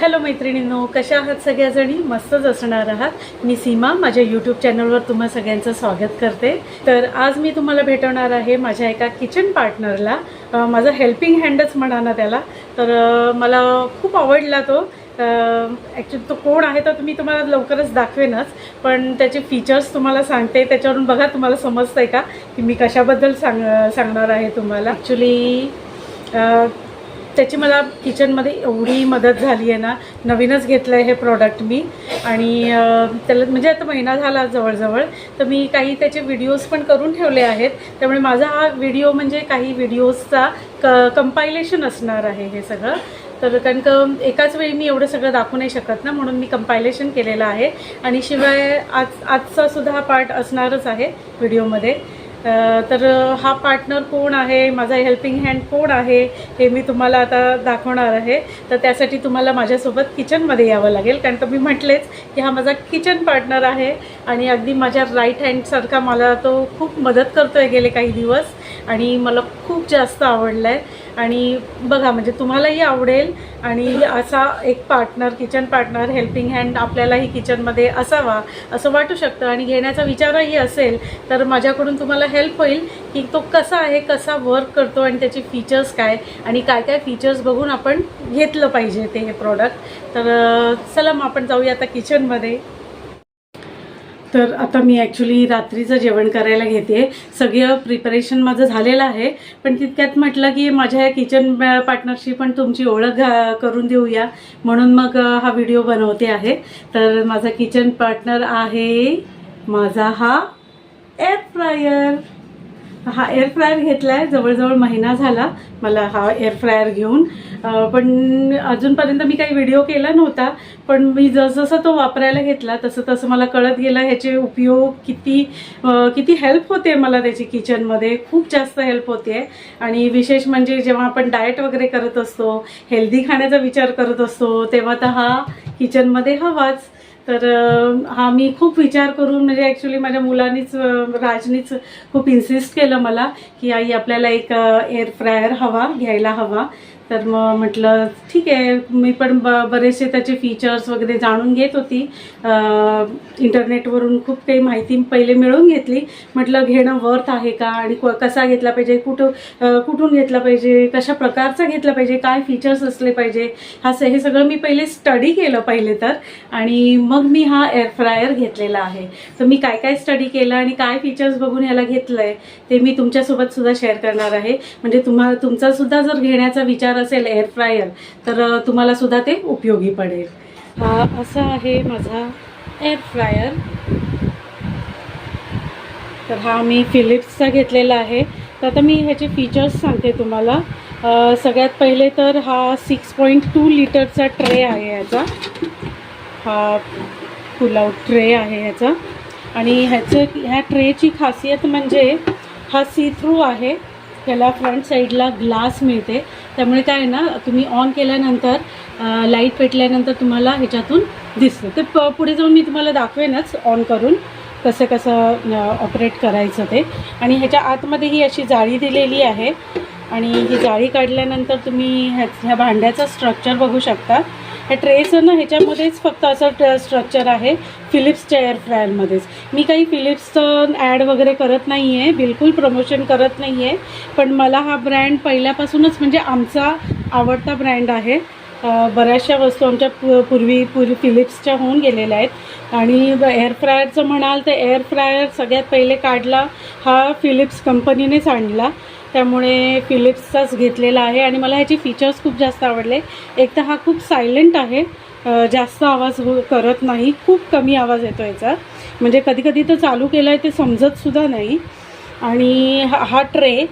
Hello मैत्रिणींनो कशा आहात सगळ्याजणी? मस्तच असणार आहात. मी सीमा माझ्या यूट्यूब चॅनलवर तुम्हा सगळ्यांचं स्वागत करते. तर आज मी तुम्हाला भेटवणार आहे माझ्या एका किचन पार्टनरला माझा हेल्पिंग हँडच म्हणा ना त्याला. तर मला खूप आवडला तो. ॲक्च्युली तो कोण आहे तर मी तुम्हाला लवकरच दाखवेनच. पण त्याचे फीचर्स तुम्हाला सांगते. त्याच्यावरून बघा तुम्हाला समजतं आहे का? की मी कशाबद्दल सांग सांगणार आहे तुम्हाला. ॲक्च्युली त्याची मला किचनमध्ये एवढी मदत झाली आहे ना नवीनच घेतलं आहे हे प्रॉडक्ट मी. आणि त्याला म्हणजे आता महिना झाला जवळजवळ तर मी काही त्याचे व्हिडिओज पण करून ठेवले आहेत. त्यामुळे माझा हा व्हिडिओ म्हणजे काही व्हिडिओजचा क कंपायलेशन असणार आहे हे सगळं. तर कारण का एकाच वेळी मी एवढं सगळं दाखवू नाही शकत ना म्हणून मी कंपायलेशन केलेलं आहे. आणि शिवाय आज आजचा सुद्धा हा पार्ट असणारच आहे व्हिडिओमध्ये तर हा पार्टनर कोण आहे? माझा हेल्पिंग हँड कोण आहे? हे मी तुम्हाला आता दाखवणार आहे. तर त्यासाठी तुम्हाला माझ्यासोबत किचनमध्ये यावं लागेल. कारण तर मी म्हटलेच की हा माझा किचन पार्टनर आहे आणि अगदी माझ्या राईट हँडसारखा मला तो खूप मदत करतो आहे गेले काही दिवस. आणि मला खूप जास्त आवडलं आहे आणि बघा म्हणजे तुम्हालाही आवडेल आणि असा एक partner kitchen partner helping hand आपल्यालाही किचनमध्ये असावा असं वाटू शकतं. आणि घेण्याचा विचारही असेल तर माझ्याकडून तुम्हाला हेल्प होईल की तो कसा आहे कसा वर्क करतो आणि त्याचे फीचर्स काय आणि काय काय फीचर्स बघून आपण घेतलं पाहिजे ते हे प्रॉडक्ट तर चला मग आपण जाऊया आता किचनमध्ये तर आता मी ॲक्च्युली रात्रीचं जेवण करायला घेते सगळं प्रिपरेशन माझं झालेलं आहे. पण तितक्यात म्हटलं की माझ्या या किचन पार्टनरशी पण तुमची ओळख घा- करून देऊया. म्हणून मग हा व्हिडिओ बनवते आहे. तर माझा किचन पार्टनर आहे माझा हा एअर फ्रायर हा एअर फ्रायर घेतला आहे जवळजवळ महिना झाला मला हा एअर फ्रायर घेऊन. पण अजूनपर्यंत मी काही व्हिडिओ केला नव्हता. पण मी जसजसं तो वापरायला घेतला तसं तसं मला कळत गेलं ह्याचे उपयोग किती किती हेल्प होते मला त्याची किचनमध्ये खूप जास्त हेल्प होते. आणि विशेष म्हणजे जेव्हा आपण डाएट वगैरे करत असतो हेल्दी खाण्याचा विचार करत असतो तेव्हा तर हा किचनमध्ये हवाच. तर हा मी खूप विचार करून म्हणजे ॲक्च्युली माझ्या मुलांनीच राजनीच खूप इन्सिस्ट केलं मला की आई आपल्याला एक एअर फ्रायर हवा घ्यायला हवा. तर मग म्हटलं ठीक आहे मी पण ब बरेचसे त्याचे फीचर्स वगैरे जाणून घेत होती. इंटरनेटवरून खूप काही माहिती पहिले मिळवून घेतली. म्हटलं घेणं वर्थ आहे का? आणि क- कसा घेतला पाहिजे? कुठं कुठून घेतला पाहिजे? कशा प्रकारचा घेतला पाहिजे? काय फीचर्स असले पाहिजे? हा स- हे सगळं मी पहिले स्टडी केलं पहिले तर. आणि मग मी हा एअर फ्रायर घेतलेला आहे. तर मी काय काय स्टडी केलं आणि काय फीचर्स बघून ह्याला घेतलं आहे ते मी तुमच्यासोबत सुद्धा शेअर करणार आहे. म्हणजे तुम्हाला तुमचा सुद्धा जर घेण्याचा विचार असेल एअर फ्रायर तर तुम्हाला सुद्धा ते उपयोगी पडेल. असा आहे माझा एअर फ्रायर तर हा मी फिलिप्सचा घेतलेला आहे. तर आता मी ह्याचे फीचर्स सांगते तुम्हाला. सगळ्यात पहिले तर हा सिक्स पॉईंट टू लिटरचा ट्रे आहे याचा हा पुलाव ट्रे आहे ह्याचा. आणि ह्याचं ह्या ट्रेची खासियत म्हणजे हा सी थ्रू आहे. त्याला फ्रंट साईडला ग्लास मिळते. त्यामुळे काय आहे ना तुम्ही ऑन केल्यानंतर लाइट पेटल्यानंतर तुम्हाला ह्याच्यातून दिसतं. ते प पुढे जाऊन मी तुम्हाला दाखवेनच ऑन करून कसं कसं ऑपरेट करायचं ते. आणि ह्याच्या आतमध्ये ही अशी जाळी दिलेली आहे. आणि ही जाळी काढल्यानंतर तुम्ही ह्या ह्या भांड्याचं स्ट्रक्चर बघू शकता. हे ट्रेचं ना ह्याच्यामध्येच फक्त असं स्ट्रक्चर आहे फिलिप्सच्या एअर फ्रायरमध्येच मी काही फिलिप्सचं ॲड वगैरे करत नाही आहे बिलकुल प्रमोशन करत नाही आहे पण मला हा ब्रँड पहिल्यापासूनच म्हणजे आमचा आवडता ब्रँड आहे. बऱ्याचशा वस्तू आमच्या पू पूर्वी पूर्वी फिलिप्सच्या होऊन गेलेल्या आहेत. आणि एअर फ्रायरचं म्हणाल तर एअर फ्रायर सगळ्यात पहिले काढला हा फिलिप्स कंपनीनेच आणला. त्यामुळे फिलिप्सचाच घेतलेला आहे आणि मला ह्याचे फीचर्स खूप जास्त आवडले. एक तर हा खूप सायलेंट आहे. जास्त आवाज हो करत नाही. खूप कमी आवाज येतो याचा. म्हणजे कधी कधी तर चालू केलं आहे ते समजतसुद्धा नाही. आणि हा हा ट्रे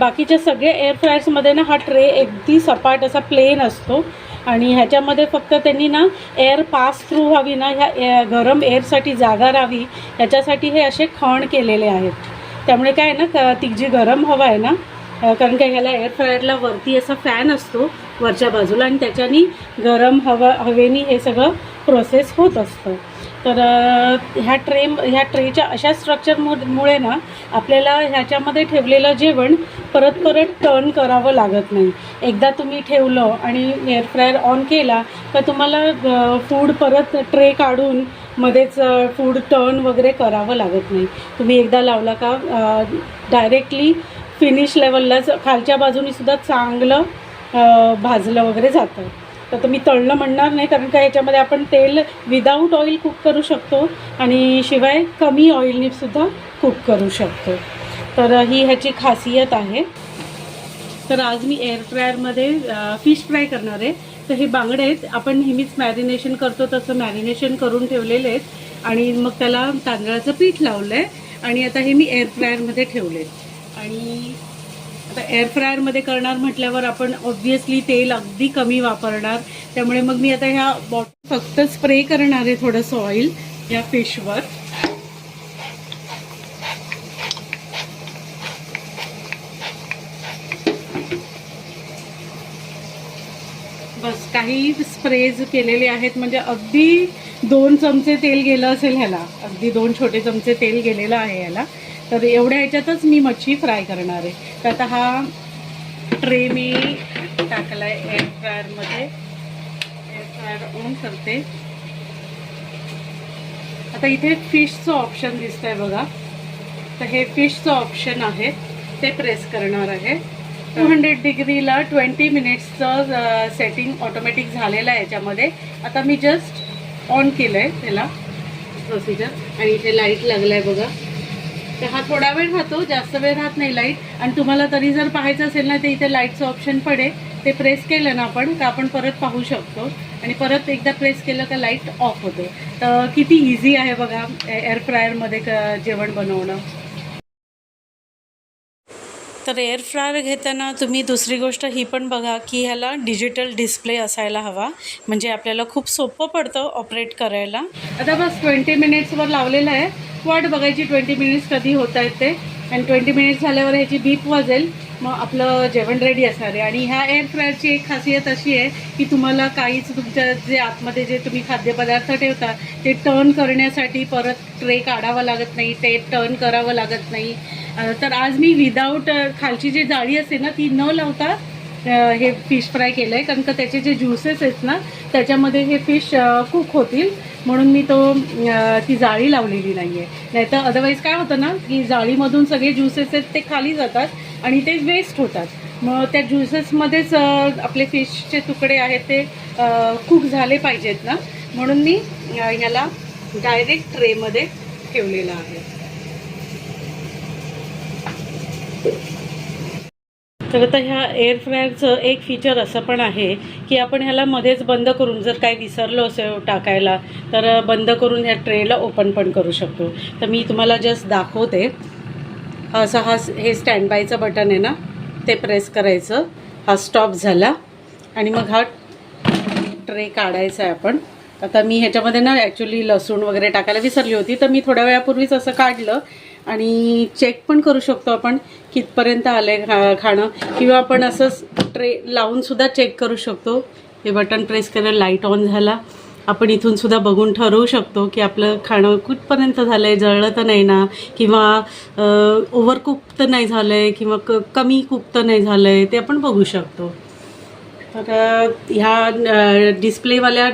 बाकीच्या सगळ्या एअर फ्रायर्समध्ये ना हा ट्रे अगदी सपाट असा प्लेन असतो. आणि ह्याच्यामध्ये फक्त त्यांनी ना एअर पास थ्रू व्हावी ना ह्या ए- गरम एअरसाठी जागा राहावी याच्यासाठी हे असे खण केलेले आहेत. त्यामुळे काय आहे ना ती जी गरम हवा आहे ना कारण काय ह्याला एअर फ्रायरला वरती असा फॅन असतो वरच्या बाजूला आणि त्याच्यानी गरम हवा हवेनी हे सगळं प्रोसेस होत असतं. तर ह्या ट्रे ह्या ट्रेच्या अशा स्ट्रक्चरमुळे ना आपल्याला ह्याच्यामध्ये ठेवलेलं जेवण परत परत टर्न करावं लागत नाही. एकदा तुम्ही ठेवलं आणि एअर फ्रायर ऑन केला तर तुम्हाला फूड परत ट्रे काढून मध्येच फूड टर्न वगैरे करावं लागत नाही. तुम्ही एकदा लावला का डायरेक्टली फिनिश लेवललाच खालच्या बाजूनी सुद्धा चांगलं भाजलं वगैरे जातं. तर तुम्ही तळणं म्हणणार नाही कारण का याच्यामध्ये आपण तेल विदाऊट ऑइल कुक करू शकतो आणि शिवाय कमी ऑइलनीसुद्धा कुक करू शकतो. तर ही ह्याची खासियत आहे. तर आज मी एअर फ्रायरमध्ये फिश फ्राय करणार आहे. तर हे बांगडे आहेत. आपण नेहमीच मॅरिनेशन करतो तसं मॅरिनेशन करून ठेवलेले आहेत. आणि मग त्याला तांदळाचं पीठ लावलं आहे आणि आता हे मी एअर फ्रायरमध्ये ठेवले आणि आता एअर फ्रायरमध्ये करणार म्हटल्यावर आपण ऑब्व्हियसली तेल अगदी कमी वापरणार. त्यामुळे मग मी आता ह्या बॉटल फक्त स्प्रे करणार आहे थोडंसं ऑइल या फिशवर बस काही स्प्रेज केलेले आहेत. म्हणजे अगदी दोन चमचे तेल गेलं असेल ह्याला. अगदी दोन छोटे चमचे तेल गेलेलं आहे ह्याला. तर एवढ्या ह्याच्यातच मी मच्छी फ्राय करणार आहे. तर आता हा ट्रे मी टाकला आहे एअर फ्रायरमध्ये एअर फ्रायर ऑन करते. आता इथे फिशचं ऑप्शन दिसतंय बघा. तर हे फिशचं ऑप्शन आहे. ते प्रेस करणार आहे. टू हंड्रेड डिग्रीला ट्वेंटी मिनिट्सचं सेटिंग ऑटोमॅटिक झालेलं आहे याच्यामध्ये. आता मी जस्ट ऑन केलं आहे त्याला प्रोसिजर आणि इथे लाइट लागलं आहे बघा. तर हा थोडा वेळ राहतो जास्त वेळ राहत नाही लाइट आणि तुम्हाला तरी जर पाहायचं असेल ना ते इथे लाईटचं ऑप्शन पडे ते प्रेस केलं ना आपण तर आपण परत पाहू शकतो. आणि परत एकदा प्रेस केलं का लाइट ऑफ होतं. तर किती इझी आहे बघा एअर फ्रायरमध्ये क जेवण बनवणं. तर एअर फ्रायर घेताना तुम्ही दुसरी गोष्ट ही पण बघा की ह्याला डिजिटल डिस्प्ले असायला हवा. म्हणजे आपल्याला खूप सोपं पडतं ऑपरेट करायला. आता बस ट्वेंटी मिनिट्सवर लावलेलं आहे. वाट बघायची ट्वेंटी मिनिट्स कधी होत आहेत ते. आणि ट्वेंटी मिनिट्स झाल्यावर ह्याची बीप वाजेल. मग आपलं जेवण रेडी असणार आहे. आणि ह्या एअर फ्रायरची एक खासियत अशी आहे की तुम्हाला काहीच तुमच्या जे आतमध्ये जे तुम्ही खाद्यपदार्थ ठेवता ते टर्न करण्यासाठी परत ट्रे काढावा लागत नाही ते टर्न करावं लागत नाही. तर आज मी विदाऊट खालची जी जाळी असते ना ती न लावता हे फिश फ्राय केलं आहे कारण का त्याचे जे ज्युसेस आहेत ना त्याच्यामध्ये हे फिश कुक होतील. म्हणून मी तो ती जाळी लावलेली नाही आहे नाहीतर अदरवाईज काय होतं ना की जाळीमधून सगळे ज्युसेस आहेत ते खाली जातात आणि ते वेस्ट होतात. मग त्या ज्युसेसमध्येच आपले फिशचे तुकडे आहेत ते कुक झाले पाहिजेत ना. म्हणून मी ह्याला डायरेक्ट ट्रेमध्ये ठेवलेलं आहे. तर आता ह्या एअर फ्रायरचं एक फीचर असं पण आहे की आपण ह्याला मध्येच बंद करून जर काही विसरलो असेल टाकायला तर बंद करून ह्या ट्रेला ओपन पण करू शकतो. तर मी तुम्हाला जस्ट दाखवते. असं हा हे स्टँड बायचं बटन आहे ना ते प्रेस करायचं. हा स्टॉप झाला. आणि मग हा ट्रे काढायचा आहे आपण. आता मी ह्याच्यामध्ये ना ॲक्च्युली लसूण वगैरे टाकायला विसरली होती. तर मी थोड्या वेळापूर्वीच असं काढलं. आणि चेक पण करू शकतो आपण कितपर्यंत आलं आहे खा खाणं. किंवा आपण असंच ट्रे लावूनसुद्धा चेक करू शकतो. हे बटन प्रेस केलं लाइट ऑन झाला. आपण इथूनसुद्धा बघून ठरवू शकतो की आपलं खाणं कुठपर्यंत झालं आहे जळलं तर नाही ना? किंवा ओव्हरकुक तर नाही झालं आहे किंवा क कमी कुक तर नाही झालं आहे ते आपण बघू शकतो. तर ह्या डिस्प्लेवाल्या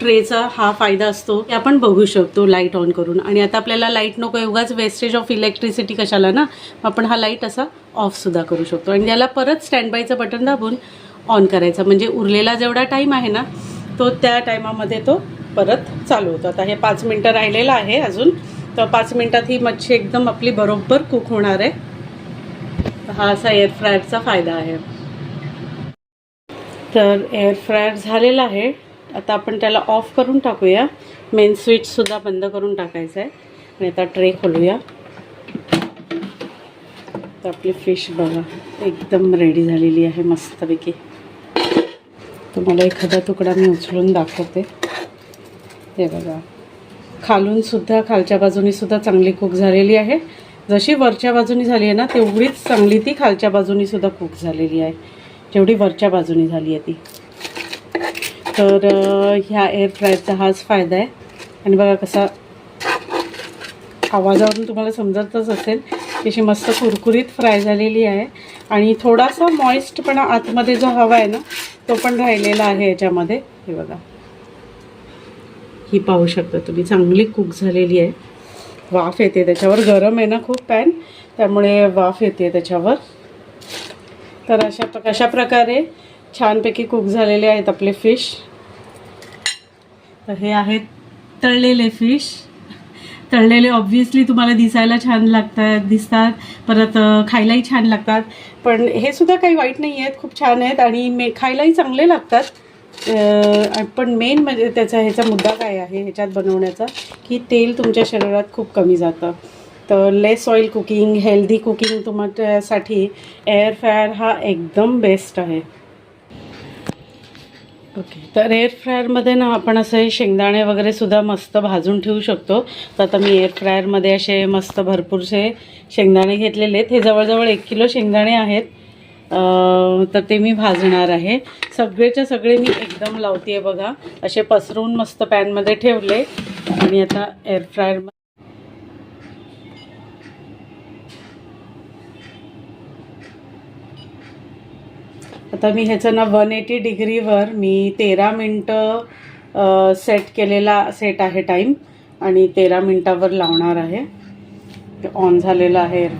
ट्रेचा हा फायदा असतो की आपण बघू शकतो लाइट ऑन करून. आणि आता आपल्याला लाइट नको आहे उगाच वेस्टेज ऑफ इलेक्ट्रिसिटी कशाला ना? आपण हा लाइट असा ऑफसुद्धा करू शकतो. आणि याला परत स्टँडबायचं बटन दाबून ऑन करायचं. म्हणजे उरलेला जेवढा टाईम आहे ना तो त्या टायमामध्ये तो परत चालू होतो. आता हे पाच मिनटं राहिलेलं आहे अजून. तर पाच मिनटात ही मच्छी एकदम आपली बरोबर कुक होणार आहे. हा असा एअर फ्रायरचा फायदा आहे. तर एअर फ्रायर झालेला आहे. आता आपण त्याला ऑफ करून टाकूया. मेन स्विचसुद्धा बंद करून टाकायचं आहे. आणि आता ट्रे खोलूया. तर आपली फिश बघा एकदम रेडी झालेली आहे मस्तपैकी. तुम्हाला एखादा तुकडा मी उचलून दाखवते. हे बघा. खालूनसुद्धा खालच्या बाजूनीसुद्धा चांगली कुक झालेली आहे. जशी वरच्या बाजूनी झाली आहे ना तेवढीच चांगली ती खालच्या बाजूनीसुद्धा कूक कुक झालेली आहे. जेवढी वरच्या बाजूनी झाली आहे ती. तर ह्या एअर फ्रायरचा हाच फायदा आहे. आणि बघा कसा आवाजावरून तुम्हाला समजतच असेल की अशी मस्त कुरकुरीत फ्राय झालेली आहे. आणि थोडासा मॉइस्टपणा आतमध्ये जो हवा आहे ना तो पण राहिलेला आहे याच्यामध्ये. हे बघा. ही पाहू शकता तुम्ही चांगली कुक झालेली आहे. वाफ येते त्याच्यावर गरम आहे ना खूप पॅन त्यामुळे वाफ येते त्याच्यावर. तर अशा प्र अशा प्रकारे छानपैकी कुक झालेले आहेत आपले फिश तर हे आहेत तळलेले फिश तळलेले ऑब्व्हियसली तुम्हाला दिसायला छान लागतात दिसतात. परत खायलाही छान लागतात. पण हे सुद्धा काही वाईट नाही आहेत खूप छान आहेत आणि मे खायलाही चांगले लागतात. पण मेन म्हणजे त्याचा ह्याचा मुद्दा काय आहे ह्याच्यात बनवण्याचा? की तेल तुमच्या शरीरात खूप कमी जातं. तर less oil cooking healthy cooking तुमच्यासाठी एअर फ्रायर हा एकदम बेस्ट आहे. ओके तर एअर फ्रायरमध्ये ना आपण असे शेंगदाणे वगैरे सुद्धा मस्त भाजून ठेवू शकतो. तर आता मी एअर फ्रायरमध्ये असे मस्त भरपूरसे शेंगदाणे घेतलेले आहेत. हे जवळजवळ एक किलो शेंगदाणे आहेत. तर ते मी भाजणार आहे. सगळेच्या सगळे मी एकदम लावते बघा. असे पसरवून मस्त पॅनमध्ये ठेवले. आणि आता एअर फ्रायर आता मी ह्याचं ना वन एटी डिग्रीवर मी तेरा मिनटं सेट केलेला सेट आहे टाईम आणि तेरा मिनटावर लावणार आहे. ऑन झालेलं आहे एअर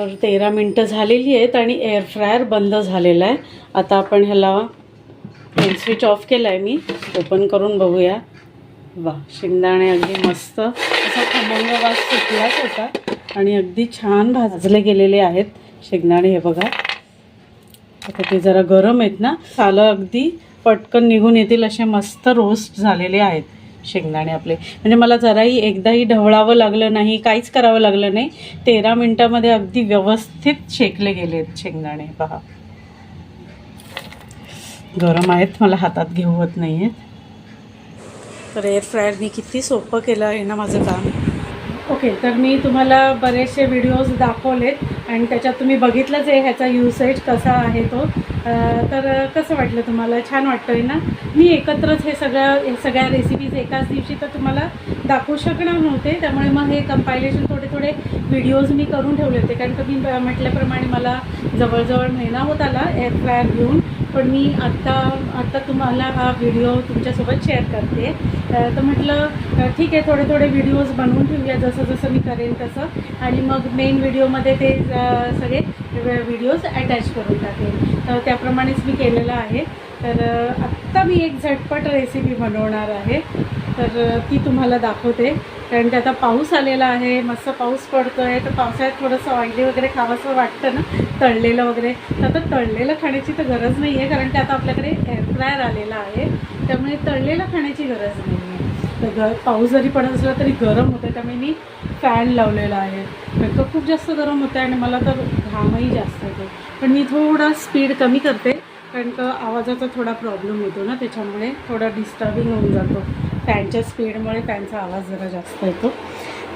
तर तेरा मिनटं झालेली आहेत आणि एअर फ्रायर बंद झालेला आहे. आता आपण ह्याला स्विच ऑफ केला आहे मी. ओपन करून बघूया. वा शेंगदाणे अगदी मस्त. असा खमंग वास सुटलाच होता. आणि अगदी छान भाजले गेलेले आहेत शेंगदाणे हे बघा. आता ते जरा गरम आहेत ना. सालं अगदी पटकन निघून येतील असे मस्त रोस्ट झालेले आहेत. शेंगदाणे आपले. म्हणजे मला जराही एकदाही ढवळावं लागलं नाही काहीच करावं लागलं नाही. तेरा मिनटामध्ये अगदी व्यवस्थित शेकले गेले आहेत शेंगदाणे पहा. गरम आहेत मला हातात घेऊ होत नाही आहेत तर एअर फ्रायरनी किती सोपं केलं आहे ना माझं काम. ओके तर मी तुम्हाला बरेचसे व्हिडिओज दाखवलेत आणि त्याच्यात तुम्ही बघितलंच आहे ह्याचा युसेज कसा आहे तो. तर कसं वाटलं तुम्हाला? छान वाटतं आहे ना? मी एकत्रच हे सगळं सगळ्या रेसिपीज एकाच दिवशी तर तुम्हाला दाखवू शकणार नव्हते. त्यामुळे मग हे कंपायलेशन थोडे थोडे व्हिडिओज मी करून ठेवले होते. कारण तुम्ही म्हटल्याप्रमाणे मला जवळजवळ महिना होत आला एअर फ्रायर घेऊन. पण मी आत्ता आत्ता तुम्हाला हा व्हिडिओ तुमच्यासोबत शेअर करते. तर म्हटलं ठीक आहे थोडे थोडे व्हिडिओज बनवून ठेवूया जसं जसं मी करेन तसं. आणि मग मेन व्हिडिओमध्ये ते सगळे व्हिडिओज अटॅच करून टाकेन. तर त्याप्रमाणेच मी केलेलं आहे. तर आत्ता मी एक झटपट रेसिपी बनवणार आहे. तर ती तुम्हाला दाखवते. कारण की आता पाऊस आलेला आहे मस्त पाऊस पडतो आहे तर पावसाळ्यात थोडंसं ऑइली वगैरे खावंसं वाटतं ना तळलेलं वगैरे. तर आता तळलेलं खाण्याची तर गरज नाही आहे कारण की आता आपल्याकडे एअर फ्रायर आलेला आहे त्यामुळे तळलेलं खाण्याची गरज नाही आहे तर ग पाऊस जरी पडत असला तरी गरम होतं त्यामुळे मी फॅन लावलेला आहे. मेकअप खूप जास्त गरम होतं आणि मला तर घामही जास्त येतो पण मी थोडा स्पीड कमी करते कारण का आवाजाचा थोडा प्रॉब्लेम होतो ना त्याच्यामुळे थोडा डिस्टर्बिंग होऊन जातो. फॅनच्या स्पीडमुळे फॅनचा आवाज जरा जास्त येतो.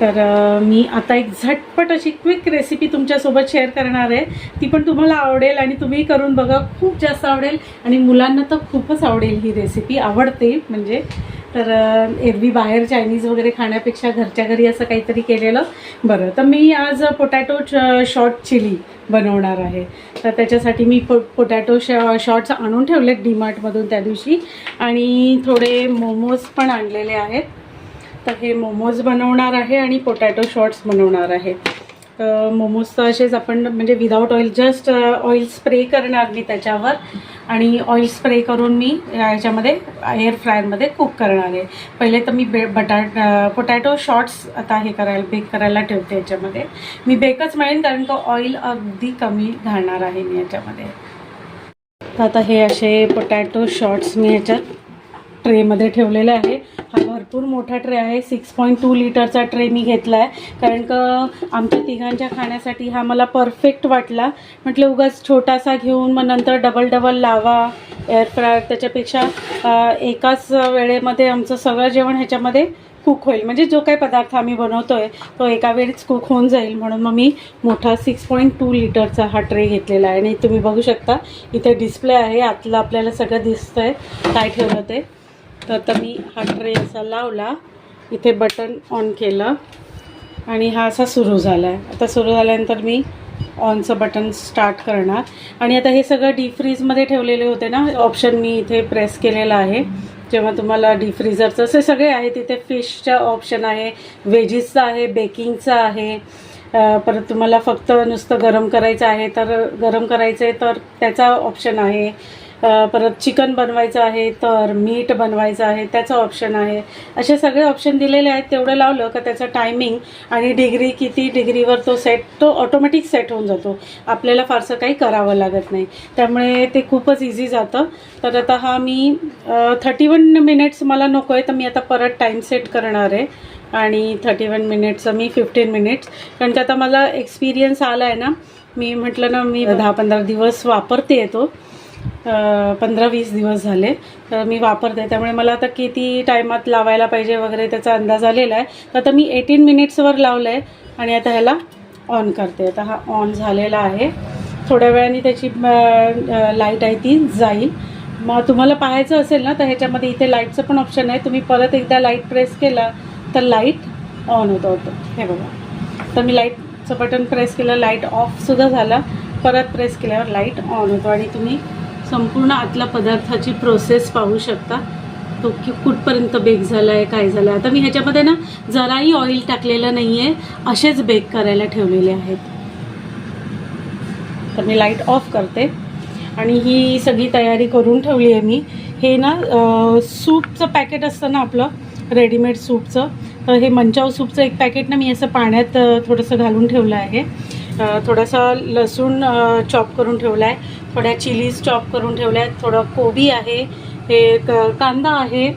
तर मी आता एक झटपट अशी क्विक रेसिपी तुमच्यासोबत शेअर करणार आहे. ती पण तुम्हाला आवडेल आणि तुम्ही करून बघा खूप जास्त आवडेल. आणि मुलांना तर खूपच आवडेल ही रेसिपी आवडते. म्हणजे तर एरवी बाहेर चायनीज वगैरे खाण्यापेक्षा घरच्या घरी असं काहीतरी केलेलं बरं. तर मी आज पोटॅटो शॉर्ट चिली बनवणार आहे. तर त्याच्यासाठी मी पो पोटॅटो श शॉर्ट्स आणून ठेवलेत डीमार्टमधून त्या दिवशी. आणि थोडे मोमोज पण आणलेले आहेत. तर हे मोमोज बनवणार आहे आणि पोटॅटो शॉर्ट्स बनवणार आहे. तर मोमोज तर असेच आपण म्हणजे without oil just oil spray करणार मी त्याच्यावर. आणि ऑइल स्प्रे करून मी याच्यामध्ये एअर फ्रायरमध्ये कुक करणार आहे. पहिले तर मी बे बटाट पोटॅटो शॉर्ट्स आता हे करायला बेक करायला ठेवते याच्यामध्ये. मी बेकच मिळेन कारण का ऑइल अगदी कमी घालणार आहे मी याच्यामध्ये. तर आता हे असे पोटॅटो शॉर्ट्स मी ह्याच्यात ट्रेमध्ये ठेवलेले आहे. हा भरपूर मोठा ट्रे आहे. सिक्स पॉईंट टू लिटरचा ट्रे मी घेतला आहे कारण का आमच्या तिघांच्या खाण्यासाठी हा मला परफेक्ट वाटला. म्हटलं उगाच छोटासा घेऊन मग नंतर डबल डबल लावा एअर फ्रायर त्याच्यापेक्षा एकाच वेळेमध्ये आमचं सगळं जेवण ह्याच्यामध्ये कुक होईल. म्हणजे जो काही पदार्थ आम्ही बनवतो आहे तो एका वेळीच कुक होऊन जाईल. म्हणून मग मी मोठा सिक्स पॉईंट टू लिटरचा हा ट्रे घेतलेला आहे. आणि तुम्ही बघू शकता इथे डिस्प्ले आहे. आतलं आपल्याला सगळं दिसतं आहे काय ठेवलं ते? तर आता मी हा ट्रे असा लावला. इथे बटन ऑन केलं. आणि हा असा सुरू झाला आहे आता सुरू झाल्यानंतर मी ऑनचं बटन स्टार्ट करणार. आणि आता हे सगळं डीप फ्रीजमध्ये ठेवलेले होते ना? ऑप्शन मी इथे प्रेस केलेला आहे. जेव्हा तुम्हाला डीप फ्रीजरचं असे सगळे आहे तिथे फिशचा ऑप्शन आहे व्हेजीसचं आहे बेकिंगचं आहे. परत तुम्हाला फक्त नुसतं गरम करायचं आहे तर गरम करायचं आहे तर त्याचा ऑप्शन आहे. परत चिकन बनवायचं आहे तर मीठ बनवायचं आहे त्याचं ऑप्शन आहे. असे सगळे ऑप्शन दिलेले आहेत तेवढं लावलं का त्याचं टायमिंग आणि डिग्री किती डिग्रीवर तो सेट तो ऑटोमॅटिक सेट होऊन जातो. आपल्याला फारसं काही करावं लागत नाही. त्यामुळे ते खूपच इझी जातं. तर आता हा मी थर्टी वन मिनिट्स मला नको आहे तर मी आता परत टाईम सेट करणार आहे. आणि थर्टी वन मिनिट्सचं मी फिफ्टीन मिनिट्स कारण की आता मला एक्सपिरियन्स आला आहे ना मी म्हटलं ना मी दहा पंधरा दिवस वापरते येतो पंधरा वीस दिवस झाले. तर मी वापरते. त्यामुळे मला आता किती टायमात लावायला पाहिजे वगैरे त्याचा अंदाज आलेला आहे. तर आता मी एटीन मिनिट्सवर लावलं आहे आणि आता ह्याला ऑन करते. आता हा ऑन झालेला आहे. थोड्या वेळाने त्याची लाइट आहे ती जाईल. मग तुम्हाला पाहायचं असेल ना तर ह्याच्यामध्ये इथे लाईटचं पण ऑप्शन आहे. तुम्ही परत एकदा लाइट प्रेस केला तर लाइट ऑन होतं होतं. हे बघा. तर मी लाईटचं बटन प्रेस केलं लाइट ऑफसुद्धा झाला. परत प्रेस केल्यावर लाइट ऑन होतो. आणि तुम्ही संपूर्ण आतल्या पदार्थाची प्रोसेस पाहू शकता. तो की कुठपर्यंत बेक झाला आहे काय झालं आहे आता मी ह्याच्यामध्ये ना जराही ऑइल टाकलेलं नाही आहे असेच बेक करायला ठेवलेले आहेत. तर मी लाइट ऑफ करते. आणि ही सगळी तयारी करून ठेवली आहे मी. हे ना सूपचं पॅकेट असतं ना आपलं रेडीमेड सूपचं तर हे मंचाव सूपचं एक पॅकेट ना मी असं पाण्यात थोडंसं घालून ठेवलं आहे. थोडासा लसूण चॉप करून ठेवला आहे थोड्या चिलीज चॉप करून ठेवल्या आहेत थोडं कोबी आहे हे कांदा आहे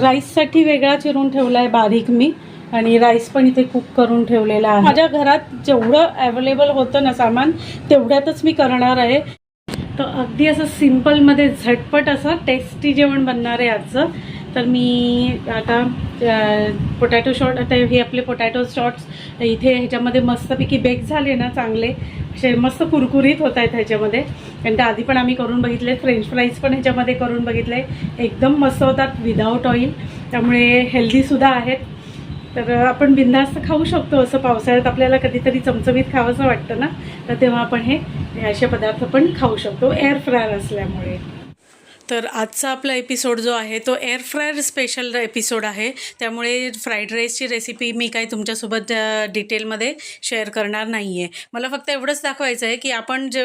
राईससाठी वेगळा चिरून ठेवला आहे बारीक मी आणि राईस पण इथे कुक करून ठेवलेला आहे. माझ्या घरात जेवढं अवेलेबल होतं ना सामान तेवढ्यातच मी करणार आहे. तर अगदी असं सिम्पलमध्ये झटपट असं टेस्टी जेवण बनणार आहे आजचं. तर मी आता पोटॅटो शॉट आता हे आपले पोटॅटो शॉट्स इथे ह्याच्यामध्ये मस्तपैकी बेक झाले ना चांगले. असे मस्त कुरकुरीत होत आहेत ह्याच्यामध्ये. कारण त्या आधी पण आम्ही करून बघितले फ्रेंच फ्राईज पण ह्याच्यामध्ये करून बघितले. एकदम मस्त होतात विदाऊट ऑइल त्यामुळे हेल्दीसुद्धा आहेत. तर आपण बिंदास्त खाऊ शकतो असं पावसाळ्यात आपल्याला कधीतरी चमचमीत खावंसं वाटतं ना? तर तेव्हा आपण हे हे असे पदार्थ पण खाऊ शकतो. एअर फ्रायर असल्यामुळे. तर आजचा आपला एपिसोड जो आहे तो एअर फ्रायर स्पेशल एपिसोड आहे. त्यामुळे फ्राईड राईसची रेसिपी मी काही तुमच्यासोबत डिटेलमध्ये शेअर करणार नाही आहे मला फक्त एवढंच दाखवायचं आहे की आपण जे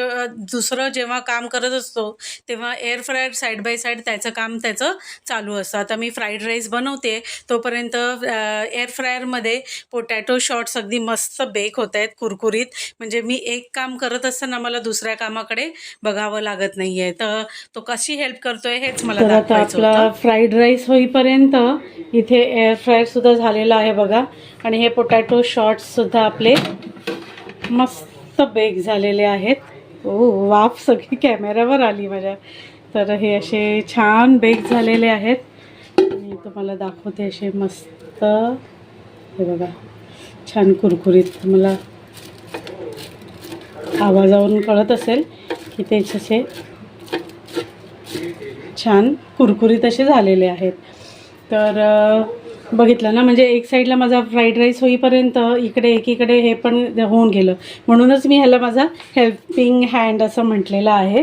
दुसरं जेव्हा काम करत असतो तेव्हा air fryer side by side त्याचं काम त्याचं चालू असतं. आता मी फ्राईड राईस बनवते तोपर्यंत एअर फ्रायरमध्ये पोटॅटो शॉट्स अगदी मस्त बेक होत आहेत कुरकुरीत. म्हणजे मी एक काम करत असताना मला दुसऱ्या कामाकडे बघावं लागत नाही आहे तर तो कशी हेल्प कर करतोय हेच मला तर आता दाखवायचं आपला फ्राईड राईस होईपर्यंत इथे एअर फ्रायर सुद्धा झालेला आहे बघा. आणि हे पोटॅटो शॉर्ट्स सुद्धा आपले मस्त बेक झालेले आहेत. ओ वाफ सगळी कॅमेऱ्यावर आली माझ्या. तर हे असे छान बेक झालेले आहेत. मी तुम्हाला दाखवते असे मस्त. हे बघा. छान कुरकुरीत. तुम्हाला आवाजावरून कळत असेल की ते असे छान कुरकुरीत असे झालेले आहेत. तर बघितलं ना म्हणजे एक साईडला माझा फ्राईड राईस होईपर्यंत इकडे एकीकडे हे पण होऊन गेलं. म्हणूनच मी ह्याला माझा हेल्पिंग हँड असं म्हटलेलं आहे.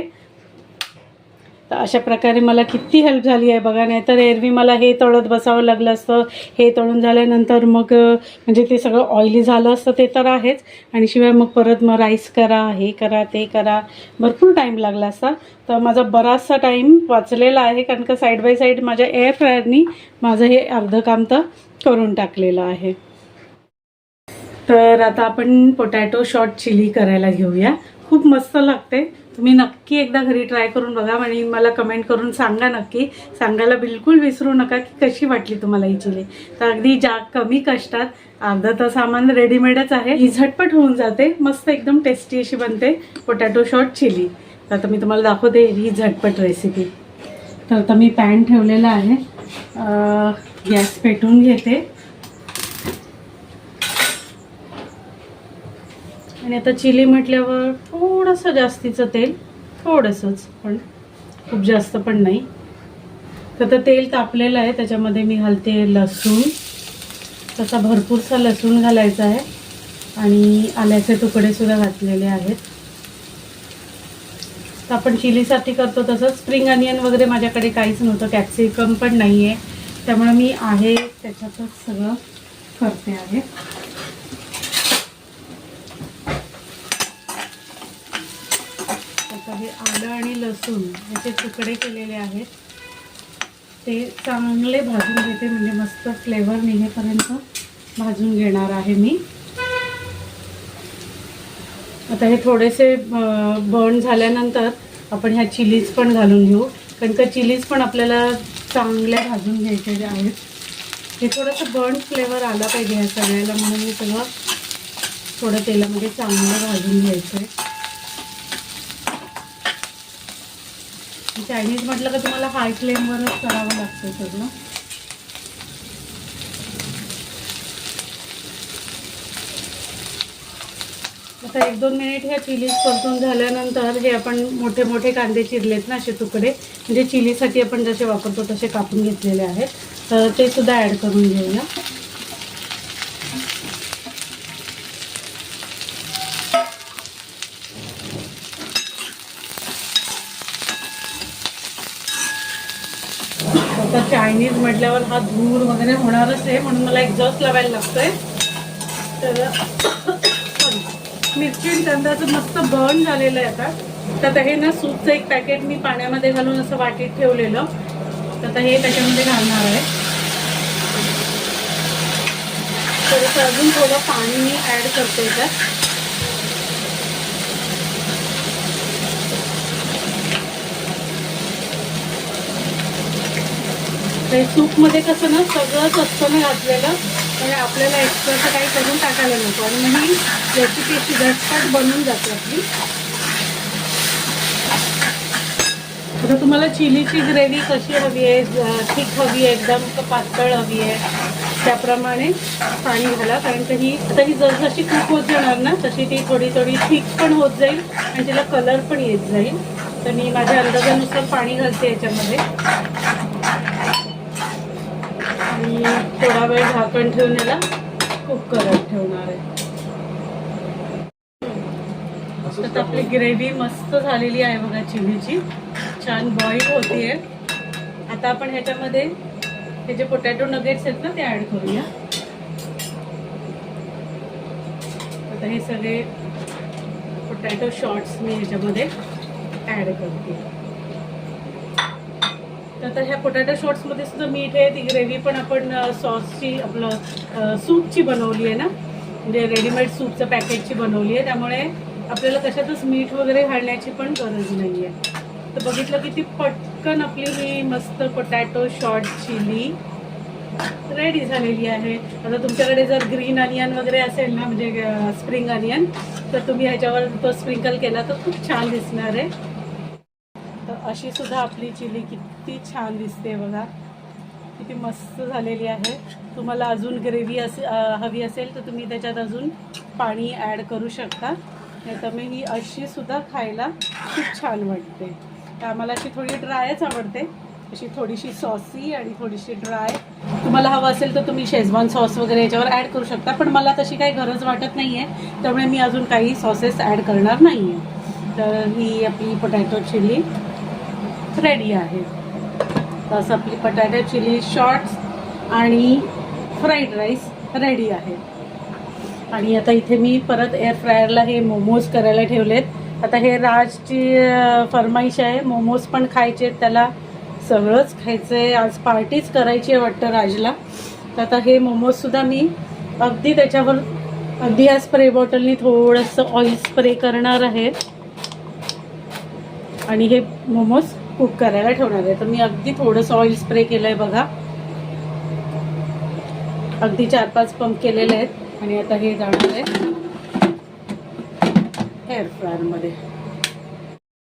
तर अशा प्रकारे मला किती हेल्प झाली आहे बघा. नाहीतर एरवी मला हे तळत बसावं लागलं असतं. हे तळून झाल्यानंतर मग म्हणजे ते सगळं ऑइली झालं असतं ते तर आहेच. आणि शिवाय मग परत मग राईस करा हे करा ते करा. भरपूर टाईम लागला असता. तर माझा बराचसा टाईम वाचलेला आहे. कारण का साईड बाय साईड माझ्या एअर फ्रायरनी माझं हे अर्धं काम तर करून टाकलेलं आहे. तर आता आपण पोटॅटो शॉट चिली करायला घेऊया. खूप मस्त लागते. तुम्ही नक्की एकदा घरी ट्राय करून बघा आणि मला कमेंट करून सांगा नक्की. सांगायला बिलकुल विसरू नका की कशी वाटली तुम्हाला ही चिली. तर अगदी ज्या कमी कष्टात अर्धा तर सामान रेडीमेडच आहे ही झटपट होऊन जाते मस्त एकदम टेस्टी अशी बनते पोटॅटो शॉट चिली. तर आता मी तुम्हाला दाखवते ही झटपट रेसिपी तर आता मी पॅन ठेवलेला आहे. गॅस पेटून घेते. आणि आता चिली म्हटल्यावर थोडंसं जास्तीचं तेल थोडंसंच पण खूप जास्त पण नाही. तर आता तेल तापलेलं आहे त्याच्यामध्ये मी घालते लसूण. तसा भरपूरसा लसूण घालायचा आहे आणि आल्याचे तुकडेसुद्धा घातलेले आहेत. तर आपण चिलीसाठी करतो तसंच. स्प्रिंग अनियन वगैरे माझ्याकडे काहीच नव्हतं कॅप्सिकम पण नाही आहे त्यामुळे मी आहे त्याच्यातच सगळं करते आहे. आता हे आलं आणि लसूण याचे तुकडे केलेले आहेत. ते चांगले भाजून घेते म्हणजे मस्त फ्लेवर निघेपर्यंत भाजून घेणार आहे मी. आता हे थोडेसे बर्न झाल्यानंतर आपण ह्या चिलीज पण घालून घेऊ. कारण का चिलीज पण आपल्याला चांगल्या भाजून घ्यायचे आहेत. हे थोडंसं बर्न फ्लेवर आला पाहिजे ह्या सगळ्याला म्हणून मी सगळं थोडं तेलामध्ये चांगलं भाजून घ्यायचं आहे चायनीज म्हटलं का तुम्हाला हाय फ्लेमवरच करावं लागतं सगळं आता एक दोन मिनिट ह्या चिलीज परतून झाल्यानंतर हे आपण मोठे मोठे कांदे चिरलेत ना असे तुकडे म्हणजे चिलीसाठी आपण जसे वापरतो तसे कापून घेतलेले आहेत. तर ते सुद्धा ॲड करून घेऊया आता म्हटल्यावर हा धूर वगैरे होणारच आहे म्हणून मला एक्झॉस्ट लावायला लागतोय. तर मिरची आणि कांद्याचं मस्त बर्न झालेलं आहे आता. तर आता हे ना सूपचं एक पॅकेट मी पाण्यामध्ये घालून असं वाटीत ठेवलेलं. तर आता हे त्याच्यामध्ये घालणार आहे. तर अजून थोडं पाणी मी ॲड करते त्यात ते सूपमध्ये कसं ना सगळंच असतं ना घातलेलं. म्हणजे आपल्याला एक्स्ट्राचं काही करून टाकायला नको. आणि मग ही रेसिपी अशी झटपट बनून जाते आपली. आता तुम्हाला चिलीची ग्रेव्ही कशी हवी आहे थिक हवी आहे एकदम पातळ हवी आहे त्याप्रमाणे पाणी घाला. कारण तर ही आता ही जसजशी कुक होत जाणार ना तशी ती थोडी थोडी थिक पण होत जाईल आणि तिला कलर पण येत जाईल. तर मी माझ्या अंदाजानुसार पाणी घालते याच्यामध्ये. आणि थोडा वेळ झाकण ठेवून याला कुक करत ठेवणार आहे. तर आपली ग्रेव्ही मस्त झालेली आहे बघा चिलीची छान बॉईल होतीये. आता आपण ह्याच्यामध्ये हे जे पोटॅटो नगेट्स आहेत ना ते ऍड करूया. आता हे सगळे पोटॅटो शॉर्ट्स मी ह्याच्यामध्ये ऍड करते. तर ह्या पोटॅटो शॉर्ट्समध्ये सुद्धा मीठ आहे ती ग्रेव्ही पण आपण सॉसची आपलं सूपची बनवली आहे ना? म्हणजे रेडीमेड सूपचं पॅकेटची बनवली आहे. त्यामुळे आपल्याला कशातच मीठ वगैरे घालण्याची पण गरज नाही आहे तर बघितलं की ती पटकन आपली ही मस्त पोटॅटो शॉर्ट चिली रेडी झालेली आहे. आता तुमच्याकडे जर ग्रीन अनियन वगैरे असेल ना म्हणजे स्प्रिंग अनियन तर तुम्ही ह्याच्यावर तो स्प्रिंकल केला तर खूप छान दिसणार आहे. अशी सुद्धा आपली चिली किती छान दिसते बघा. किती मस्त झालेली आहे. तुम्हाला अजून ग्रेव्ही असे हवी असेल तर तुम्ही त्याच्यात अजून पाणी ॲड करू शकता. नाही तर ही अशी सुद्धा खायला खूप छान वाटते. तर आम्हाला अशी थोडी ड्रायच आवडते. अशी थोडीशी सॉसी आणि थोडीशी ड्राय तुम्हाला हवं असेल तर तुम्ही शेजवान सॉस वगैरे याच्यावर ॲड करू शकता. पण मला तशी काही गरज वाटत नाही आहे त्यामुळे मी अजून काही सॉसेस ॲड करणार नाही आहे तर ही आपली पोटॅटो चिली रेडी आहे. तसं आपली बटाटा चिली शॉर्ट्स आणि फ्राईड राईस रेडी आहे. आणि आता इथे मी परत एअर फ्रायरला हे मोमोज करायला ठेवलेत. आता हे राजची फरमाईश आहे. मोमोज पण खायचे आहेत. त्याला सगळंच खायचं आहे आज पार्टीच करायची आहे वाटतं राजला. तर आता हे मोमोजसुद्धा मी अगदी त्याच्यावर अगदी या स्प्रे बॉटलनी थोडंसं ऑइल स्प्रे करणार आहे. आणि हे मोमोज कुक करायला ठेवणार आहे. तर मी अगदी थोडंसं ऑइल स्प्रे केलं आहे बघा. अगदी चार पाच पंप केलेले आहेत. आणि आता हे जाणार आहे हेअर फ्रायरमध्ये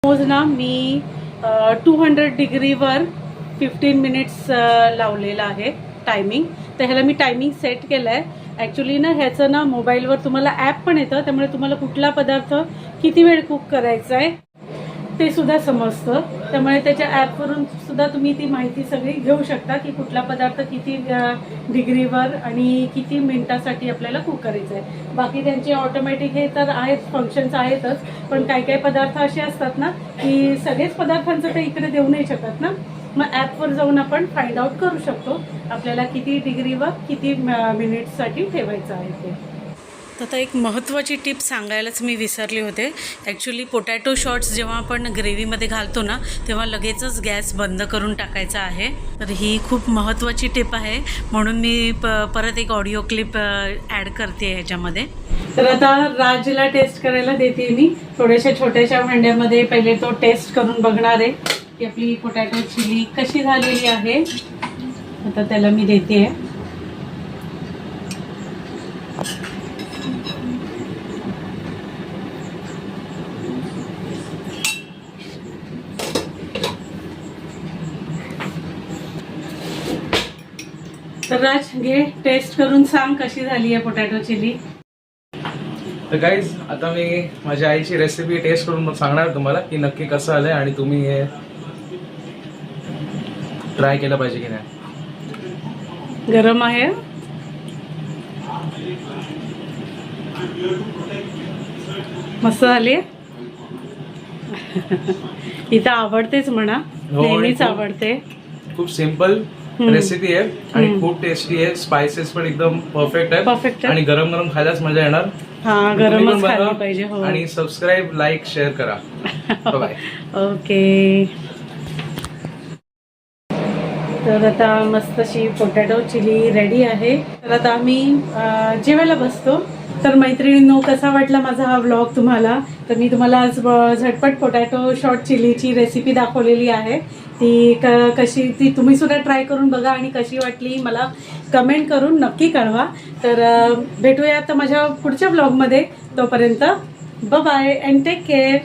मोमोज ना मी टू हंड्रेड डिग्रीवर फिफ्टीन मिनिट्स लावलेला आहे टायमिंग तर ह्याला मी टायमिंग सेट केलं आहे ॲक्च्युली ना ह्याचं ना मोबाईलवर तुम्हाला ॲप पण येतं. त्यामुळे तुम्हाला कुठला पदार्थ किती वेळ कुक करायचा आहे ते सुद्धा समजतं. त्यामुळे त्याच्या ॲपवरून सुद्धा तुम्ही ती माहिती सगळी घेऊ शकता की कुठला पदार्थ किती डिग्रीवर आणि किती मिनिटासाठी आपल्याला कुक करायचा आहे बाकी त्यांचे ऑटोमॅटिक हे तर आहेत फंक्शन्स आहेतच पण काही काही पदार्थ असे असतात ना की सगळेच पदार्थांचं ते इकडे देऊ नाही शकत ना. मग ॲपवर जाऊन आपण फाइंड आउट करू शकतो आपल्याला किती डिग्रीवर किती मिनिट्ससाठी ठेवायचं आहे ते. तर आता एक महत्त्वाची टिप सांगायलाच मी विसरले होते. ॲक्च्युली पोटॅटो शॉट्स जेव्हा आपण ग्रेव्हीमध्ये घालतो ना तेव्हा लगेचच गॅस बंद करून टाकायचा आहे. तर ही खूप महत्त्वाची टिप आहे. म्हणून मी प परत एक ऑडिओ क्लिप ॲड करते ह्याच्यामध्ये तर आता राजला टेस्ट करायला देते मी. थोड्याशा छोट्याशा भांड्यामध्ये पहिले तो टेस्ट करून बघणार आहे की आपली पोटॅटो चिली कशी झालेली आहे. आता त्याला मी देते. आहे राज घे टेस्ट करून सांग कशी झाली आहे पोटॅटो चिली तर गाईज आता मी माझ्या आईची रेसिपी टेस्ट करून सांगणार तुम्हाला की नक्की कसं आलंय आणि तुम्ही हे ट्राय केलं पाहिजे की नाही. गरम आहे. मस्त झाली. इथं आवडतेच म्हणा. हो, नेहमीच आवडते. खूप सिंपल हम्म. रेसिपी आहे आणि. खूप टेस्टी आहे. स्पायसेस पण एकदम परफेक्ट आहे आहे. आणि गरम गरम खायलाच मजा येणार. हा गरमच खाल्ली पाहिजे हो. आणि सबस्क्राईब लाईक शेअर करा. बाय ओके तर आता मस्त अशी पोटॅटो चिली रेडी आहे. तर आता आम्ही जेवायला बसतो. तर मैत्रिणींनो कसा वाटला माझा हा व्लॉग तुम्हाला? तर मी तुम्हाला आज झटपट पोटॅटो शॉर्ट चिलीची रेसिपी दाखवलेली आहे. ती क कशी ती तुम्ही सुद्धा ट्राय करून बघा आणि कशी वाटली मला कमेंट करून नक्की कळवा. तर भेटूया तर माझ्या पुढच्या ब्लॉगमध्ये तोपर्यंत ब बाय अँड टेक केअर